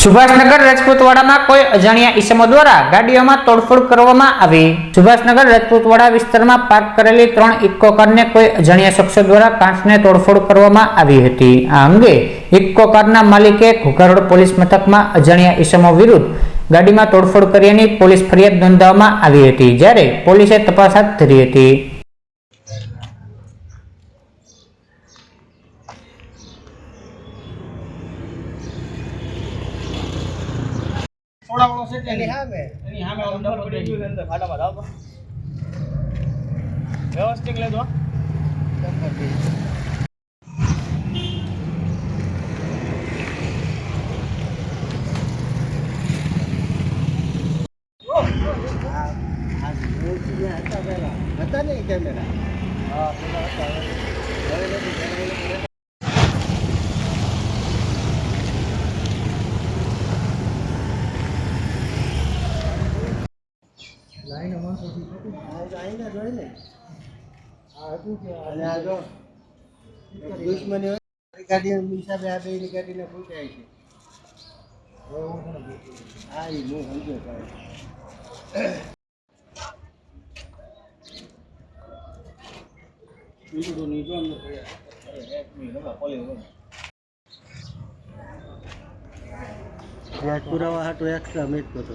સુભાષનગર રાજપૂતવાડામાં કોઈ અજાણ્યા ઈસમો દ્વારા ગાડીઓમાં તોડફોડ કરવામાં આવી. સુભાષનગર રાજપૂતવાડા વિસ્તારમાં પાર્ક કરેલી ત્રણ ઇક્કો કારને કોઈ અજાણ્યા શખ્સો દ્વારા કાચને તોડફોડ કરવામાં આવી હતી. આ અંગે ઇક્કો કારના માલિકે ઘોઘારોડ પોલીસ મથકમાં અજાણ્યા ઈસમો વિરુદ્ધ ગાડીમાં તોડફોડ કર્યાની પોલીસ ફરિયાદ નોંધાવવામાં આવી હતી, જ્યારે પોલીસે તપાસ હાથ ધરી હતી. સોડાવાળો છે કે એની સામે. એની સામે ઓલો ડબલ પડી ગયું છે અંદર. ખાડામાં જાવ તો વ્યવસ્થિત લેજો હતા નહીં કેમેરા. હા પેલા હતા આઈને જોઈ ને અને આ જો દુશ્મની હોય મારી ગાડી હિસાબે આ બે ગાડીને છે. હા એ હું સમજો બીજું જો અંદર એક પોલી પુરાવા હાટું એક્સ્ટ્રા મેચ કરતો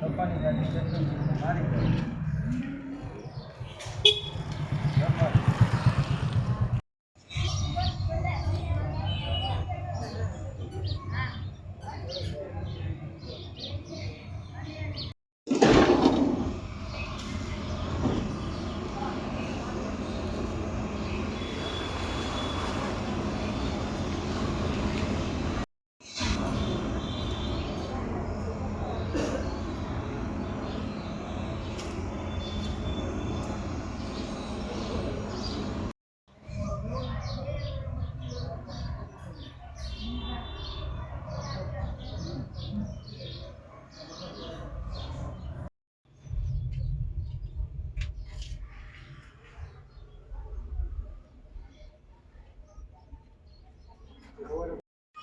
કપાની ગાડી મારી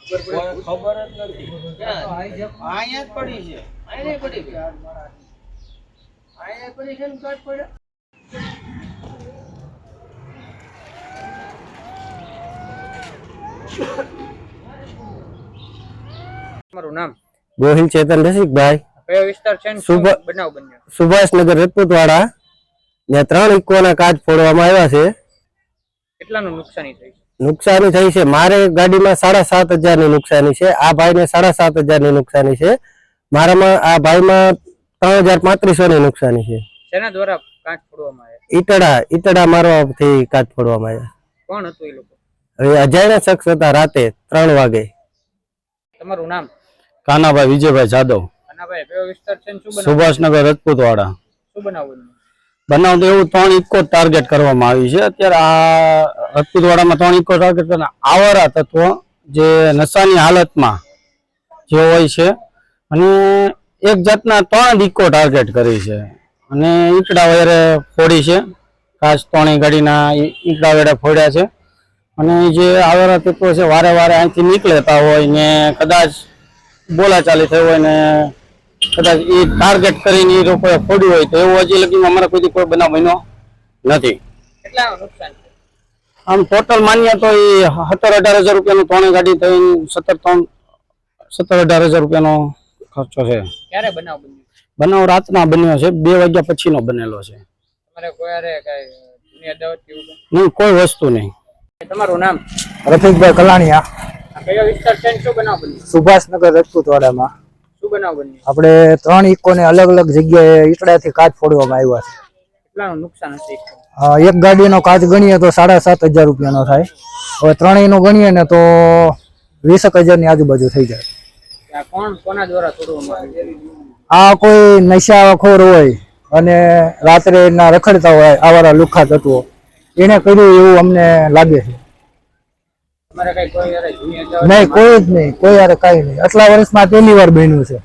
ખબર જ નથી. અહીંયા જ પડી છે. અહીંયા પડી છે. અહીંયા પડી છે ને કાટ પડ્યો. તમારું નામ ગોહિલ ચેતન રસિકભાઈ. કયો વિસ્તાર છે ને? બનાવ બન્યો. સુભાષનગર રજપૂતવાડા. ત્યાં ત્રણ ઇકોના કાચ ફોડવામાં આવ્યા છે. કેટલાનું નુકસાની થઈ નુકસાની થઈ છે. મારે ગાડીમાં સાડા સાત હજારની નુકસાની છે. આ ભાઈને સાડા સાત હજારની નુકસાની છે. મારામાં આ ભાઈમાં ત્રણ હજાર પાંત્રીસો ની નુકસાની છે. શેના દ્વારા કાચ ફોડવામાં આવ્યા? ઈટડા ઈટડા મારવાથી કાચ ફોડવામાં આવ્યા. કોણ હતું એ લોકો? હવે અજાણ્યા શખ્સ હતા રાતે ત્રણ વાગે. તમારું નામ? કાનાભાઈ વિજયભાઈ જાદવ. કાનાભાઈ કયો વિસ્તાર છે ને? શું બનાવ સુભાષનગર રજપૂતવાડા શું બનાવ બન્યો બનાવ તો એવું ત્રણ ઇકો ટાર્ગેટ કરવામાં આવ્યું છે. અત્યારે આ રજપૂતવાડામાં ત્રણ ઇકો ટાર્ગેટ આવરા તત્વો જે નશાની હાલતમાં જે હોય છે, અને એક જાતના ત્રણ ઇકો ટાર્ગેટ કરી છે. અને ઈકડા વગેરે ફોડી છે. ખાસ ત્રણેય ગાડીના ઈકડા વગેરે ફોડ્યા છે. અને જે આવરા તત્વો છે, વારે વારે અહીંથી નીકળતા હોય ને કદાચ બોલાચાલી થઈ હોય ને કદાચ એ ટાર્ગેટ કરીને એ લોકોએ ફોડ્યું હોય તો એવું હજી લગી અમારા કોઈ કોઈ બનાવ બન્યો નથી. આમ ટોટલ માનીએ તો એ સત્તર અઢાર હજાર રૂપિયાનું ત્રણે ગાડી થઈને સત્તર ત્રણ સત્તર અઢાર હજાર રૂપિયાનો ખર્ચો છે. ક્યારે બનાવ બન્યો? બનાવ રાતના બન્યો છે બે વાગ્યા પછીનો બનેલો છે? નહીં કોઈ વસ્તુ નહીં. તમારું નામ? રફીકભાઈ કલાણીયા. કયો વિસ્તાર છે શું બનાવ બન્યો? સુભાષનગર રાજપૂતવાડામાં. આપણે ત્રણ ઇકોને અલગ અલગ જગ્યાએ ઈટડાથી કાચ ફોડવામાં આવ્યા છે. કેટલાનું નુકસાન હશે એક ગાડીનો કાચ ગણીએ તો સાડા સાત હજાર રૂપિયાનો થાય. હવે ત્રણેયનો ગણીએ ને તો વીસેક હજારની આજુબાજુ થઈ જાય. કોણ કોના દ્વારા આ કોઈ નશાખોર હોય અને રાત્રે ના રખડતા હોય આવારા લુખ્ખા તત્વો. એને કર્યું એવું અમને લાગે છે તમારે કઈ કોઈ યારે જૂની નહીં કોઈ જ નહીં કોઈ યાર કઈ નહીં. આટલા વર્ષમાં પહેલી વાર બન્યું છે.